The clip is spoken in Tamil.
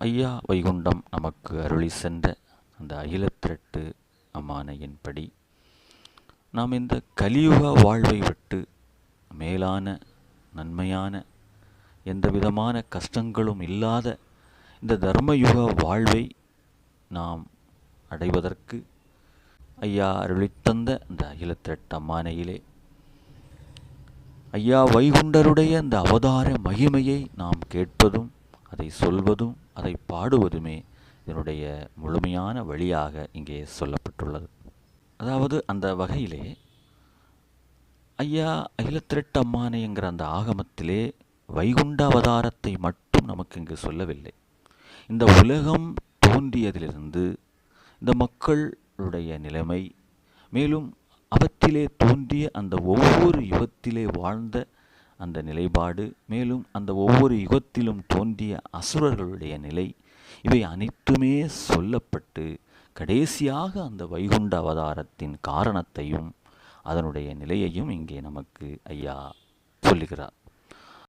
ஐயா வைகுண்டம் நமக்கு அருளி சென்ற அந்த அகிலத்திரட்டு அம்மானையின்படி நாம் இந்த கலியுக வாழ்வை விட்டு மேலான நன்மையான எந்த விதமான கஷ்டங்களும் இல்லாத இந்த தர்மயுக வாழ்வை நாம் அடைவதற்கு ஐயா அருளித்தந்த அந்த அகிலத்திரட்டு அம்மானையிலே ஐயா வைகுண்டருடைய அந்த அவதார மகிமையை நாம் கேட்பதும் அதை சொல்வதும் அதை பாடுவதுமே இதனுடைய முழுமையான வழியாக இங்கே சொல்லப்பட்டுள்ளது. அதாவது அந்த வகையிலே ஐயா அகிலத்திரட்டு அம்மானைங்கிற அந்த ஆகமத்திலே வைகுண்ட அவதாரத்தை மட்டும் நமக்கு இங்கு சொல்லவில்லை. இந்த உலகம் தோன்றியதிலிருந்து இந்த மக்களுடைய நிலைமை மேலும் அவற்றிலே தோன்றிய அந்த ஒவ்வொரு யுகத்திலே வாழ்ந்த அந்த நிலைப்பாடு மேலும் அந்த ஒவ்வொரு யுகத்திலும் தோன்றிய அசுரர்களுடைய நிலை இவை அனைத்துமே சொல்லப்பட்டு கடைசியாக அந்த வைகுண்ட அவதாரத்தின் காரணத்தையும் அதனுடைய நிலையையும் இங்கே நமக்கு ஐயா சொல்லுகிறார்.